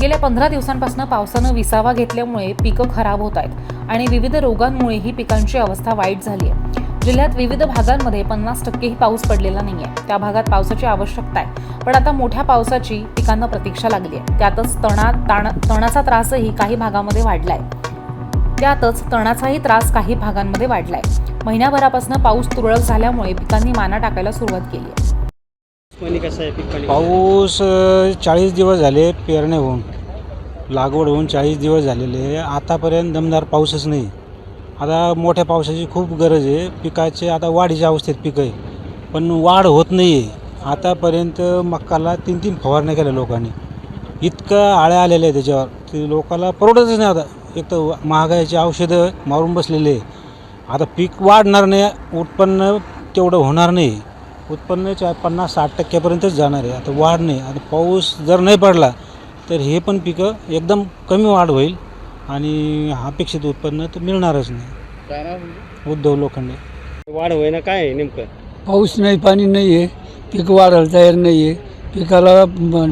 गेल्या पंधरा दिवसांपासून पावसानं विसावा घेतल्यामुळे पिकं खराब होत आहेत आणि विविध रोगांमुळे ही पिकांची अवस्था वाईट झाली आहे. जिल्ह्यात विविध भागांमध्ये पन्नास टक्केही पाऊस पडलेला नाही आहे त्या भागात पावसाची आवश्यकता आहे. पण आता मोठ्या पावसाची पिकांना प्रतीक्षा लागली आहे. त्यातच तणा ताण तणाचा त्रासही काही भागामध्ये वाढलाय. त्यातच तणाचाही त्रास काही भागांमध्ये वाढलाय. महिन्याभरापासून पाऊस तुरळक झाल्यामुळे पिकांनी माना टाकायला सुरुवात केली आहे. पाणी कसं आहे? पीक पाणी पाऊस चाळीस दिवस झाले पेरणे होऊन. लागवड होऊन चाळीस दिवस झालेले आहे. आतापर्यंत दमदार पाऊसच नाही. आता मोठ्या पावसाची खूप गरज आहे. पिकाचे आता वाढीच्या अवस्थेत पिकं आहे. पण वाढ होत नाही आहे. आतापर्यंत मक्काला तीन तीन फवारण्या केल्या लोकांनी. इतकं आळ्या आलेल्या आहे त्याच्यावर. ते लोकाला परवडतच नाही आता. एक तर महागाईची औषधं मारून बसलेले आहे. आता पीक वाढणार नाही उत्पन्न तेवढं होणार नाही. उत्पन्न चा पन्नास साठ टक्क्यापर्यंतच जाणार आहे. आता वाढ नाही. आता पाऊस जर नाही पडला तर हे पण पिकं एकदम कमी वाढ होईल आणि अपेक्षित उत्पन्न तर मिळणारच नाही. उद्धव लोखंडे. वाढ होईना काय आहे नेमकं? पाऊस नाही पाणी नाही आहे. पीक वाढायला तयार नाही आहे. पिकाला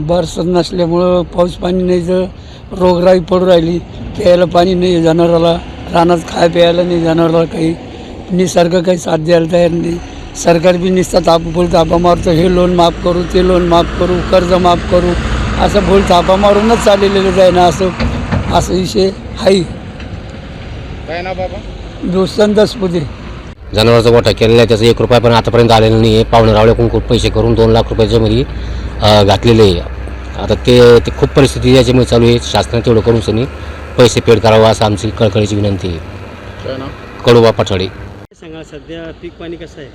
बरसत नसल्यामुळं पाऊस पाणी नाही तर रोगराई पडू राहिली प्यायला पाणी नाही आहे जनावराला रानात खाय प्यायला नाही जनावराला काही निसर्ग काही साथ द्यायला तयार नाही. सरकार बी नुसता ताप बोल तापा मारतो हे लोन माफ करू ते लोन माफ करू कर्ज माफ करू असं बोल तापा मारूनच चाललेलं जाय ना असं असं विषय आहे काय नाव बाबा? दोस्तान दसपुते. जनावरांचा गोठा केलेला आहे त्याचा एक रुपया पण आतापर्यंत आलेला नाही आहे पाहुणे रावळ्याकडून खूप पैसे करून दोन लाख रुपयाच्या मध्ये अ, घातलेले आहे. आता ते ते खूप परिस्थिती याच्यामुळे चालू आहे. शासनाने तेवढं करून सनी पैसे पेड करावा असं आमची कळकळीची विनंती आहे. कडुबा पठाडे. सांगा सध्या पीक पाणी कसं आहे?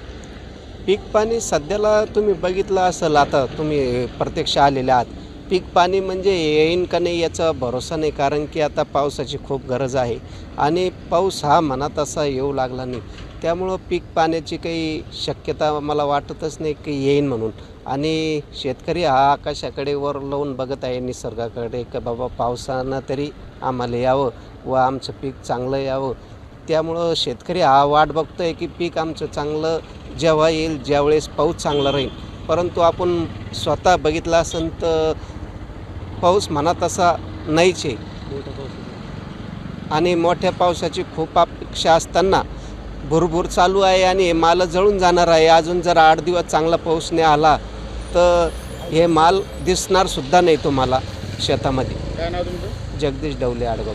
पीक पाणी सध्याला तुम्ही बघितलं असेल आता तुम्ही प्रत्यक्ष आलेले आहात. पीक पाणी म्हणजे येईन का नाही याचा भरोसा नाही कारण की आता पावसाची खूप गरज आहे. आणि पाऊस हा मनात असा येऊ लागला नाही. त्यामुळं पीक पाण्याची काही शक्यता मला वाटतच नाही की येईन म्हणून. आणि शेतकरी हा आकाशाकडे वर लावून बघत आहे निसर्गाकडे का बाबा पावसानं तरी आम्हाला यावं व आमचं पीक चांगलं यावं. त्यामुळं शेतकरी हा वाट बघतो आहे की पीक आमचं चांगलं जेव्हा येईल ज्यावेळेस पाऊस चांगला राहील. परंतु आपण स्वतः बघितलं असेल तर पाऊस मनात असा नाहीच आहे. आणि मोठ्या पावसाची खूप अपेक्षा असताना भुरभुर चालू आहे आणि हे माल जळून जाणार आहे. अजून जर आठ दिवस चांगला पाऊस नाही आला तर हे माल दिसणार सुद्धा नाही तुम्हाला शेतामध्ये. काय नाव तुमचं? जगदीश डवले आडगाव